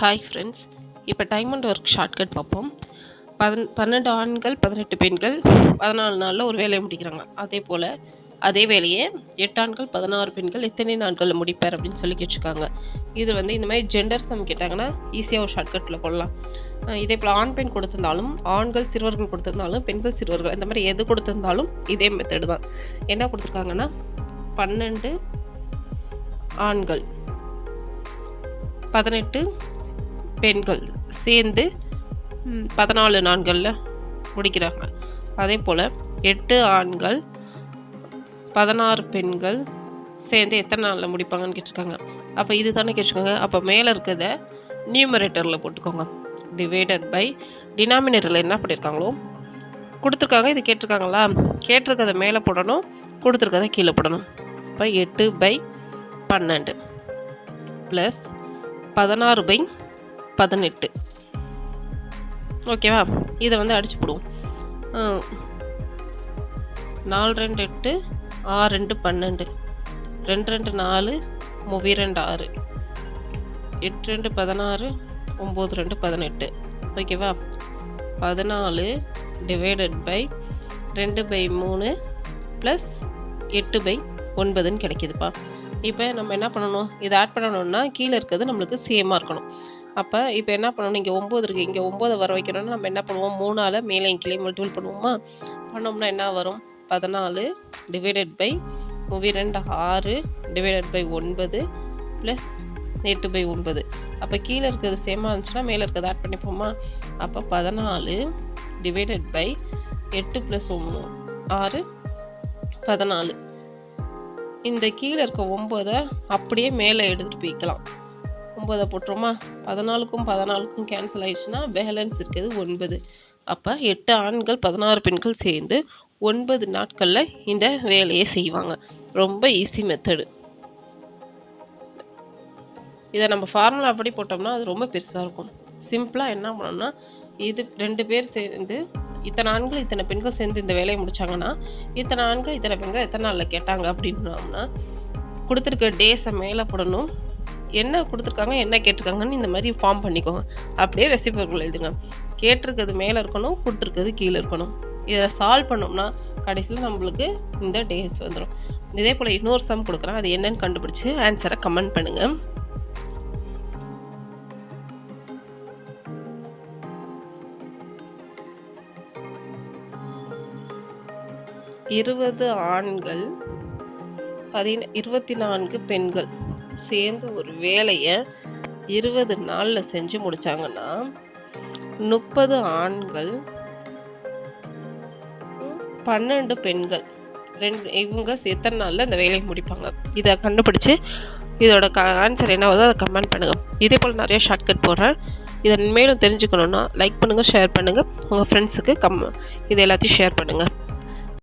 Hi friends இப்போ time and work shortcut பார்ப்போம். பதன் பன்னெண்டு ஆண்கள் பதினெட்டு பெண்கள் பதினாலு நாளில் ஒரு வேலையை முடிக்கிறாங்க. அதே போல் அதே வேலையை எட்டு ஆண்கள் பதினாறு பெண்கள் எத்தனை நாட்களில் முடிப்பார் அப்படின்னு சொல்லி கேட்டிருக்காங்க. இது வந்து இந்த மாதிரி ஜெண்டர் சம் கேட்டாங்கன்னா ஈஸியாக ஒரு ஷார்ட்கட்டில் போடலாம். இதே போல் ஆண் பெண் கொடுத்திருந்தாலும் ஆண்கள் சிறுவர்கள் கொடுத்திருந்தாலும் பெண்கள் சிறுவர்கள் இந்த மாதிரி எது கொடுத்திருந்தாலும் இதே மெத்தடு தான். என்ன கொடுத்துருக்காங்கன்னா பன்னெண்டு ஆண்கள் பதினெட்டு பெண்கள் சேர்ந்து பதினாலு நாட்களில் முடிக்கிறாங்க. அதே போல் எட்டு ஆண்கள் பதினாறு பெண்கள் சேர்ந்து எத்தனை நாளில் முடிப்பாங்கன்னு கேட்டிருக்காங்க. அப்போ இது தானே கேட்டிருக்காங்க. அப்போ மேலே இருக்கிறத நியூமரேட்டரில் போட்டுக்கோங்க. டிவைடட் பை டினாமினேட்டரில் என்ன பண்ணியிருக்காங்களோ கொடுத்துருக்காங்க. இது கேட்டிருக்காங்களா? கேட்டிருக்கதை மேலே போடணும் கொடுத்துருக்கதை கீழே போடணும். இப்போ எட்டு பை பன்னெண்டு ப்ளஸ் பதினாறு பை பதினெட்டு. ஓகேவா இதை வந்து அடிச்சு போடுவோம். நாலு ரெண்டு எட்டு ஆறு ரெண்டு பன்னெண்டு. ரெண்டு ரெண்டு நாலு மூவி ரெண்டு ஆறு. எட்டு ரெண்டு பதினாறு ஒம்பது ரெண்டு பதினெட்டு. ஓகேவா பதினாலு டிவைடட் பை ரெண்டு பை மூணு ப்ளஸ் எட்டு பை ஒன்பதுன்னு கிடைக்குதுப்பா. இப்போ நம்ம என்ன பண்ணணும்? இதை ஆட் பண்ணணும்னா கீழே இருக்கிறது நம்மளுக்கு சேமாக இருக்கணும். அப்போ இப்போ என்ன பண்ணணும்? இங்கே ஒம்பது இருக்குது இங்கே ஒம்போதை வர வைக்கணும்னா நம்ம என்ன பண்ணுவோம்? மூணால் மேலே கீழே மல்டிபிள் பண்ணுவோமா? பண்ணோம்னா என்ன வரும்? பதினாலு டிவைடட் பை மூவி ரெண்டு ஆறு டிவைடட் பை ஒன்பது ப்ளஸ் எட்டு பை ஒன்பது. அப்போ கீழே இருக்கிறது சேமாக இருந்துச்சுன்னா மேலே இருக்கிறது ஆட் பண்ணிப்போமா? அப்போ பதினாலு டிவைடட் பை எட்டு ப்ளஸ் ஒன்று ஆறு பதினாலு. இந்த கீழே இருக்க ஒம்பதை அப்படியே மேலே எடுத்துகிட்டு போய்க்கலாம். ஒம்போதை போட்டுருமா பதினாலுக்கும் பதினாலுக்கும் கேன்சல் ஆயிடுச்சுன்னா பேலன்ஸ் இருக்கிறது ஒன்பது. அப்போ எட்டு ஆண்கள் பதினாறு பெண்கள் சேர்ந்து ஒன்பது நாட்களில் இந்த வேலையை செய்வாங்க. ரொம்ப ஈஸி மெத்தடு இதை நம்ம ஃபார்முலா அப்படி போட்டோம்னா அது ரொம்ப பெருசாக இருக்கும். சிம்பிளாக என்ன பண்ணோம்னா இது ரெண்டு பேர் சேர்ந்து இத்தனை ஆண்கள் இத்தனை பெண்கள் சேர்ந்து இந்த வேலையை முடிச்சாங்கன்னா இத்தனை ஆண்கள் இத்தனை பெண்கள் எத்தனை நாளில் கேட்டாங்க அப்படின்னோம்னா கொடுத்துருக்க டேஸை மேலே போடணும். என்ன கொடுத்துருக்காங்க என்ன கேட்டிருக்காங்கன்னு இந்த மாதிரி ஃபார்ம் பண்ணிக்கோங்க அப்படியே ரெசிபிகள் எழுதுங்க. கேட்டிருக்கிறது மேலே இருக்கணும் கொடுத்துருக்கிறது கீழே இருக்கணும். இதை சால்வ் பண்ணோம்னா கடைசியில் நம்மளுக்கு இந்த டேஸ் வந்துடும் இதே போல் இன்னொரு சம் கொடுக்குறேன். அது என்னன்னு கண்டுபிடிச்சி ஆன்சரை கமெண்ட் பண்ணுங்கள் இருபது ஆண்கள் பதின இருபத்தி நான்கு பெண்கள். சேர்ந்து ஒரு வேலையை இருபது நாளில் செஞ்சு முடித்தாங்கன்னா முப்பது ஆண்கள் பன்னெண்டு பெண்கள். ரெண்டு இவங்க எத்தனை நாளில் இந்த வேலையை முடிப்பாங்க. இதை கண்டுபிடிச்சு இதோட க ஆன்சர் என்ன வருதோ அதை கமெண்ட் பண்ணுங்கள் இதே போல் நிறைய ஷார்ட்கட் போடுறேன். இதை மேலும் தெரிஞ்சுக்கணுன்னா லைக் பண்ணுங்கள் ஷேர் பண்ணுங்கள் உங்கள் ஃப்ரெண்ட்ஸுக்கு கம் இது எல்லாத்தையும் ஷேர் பண்ணுங்கள்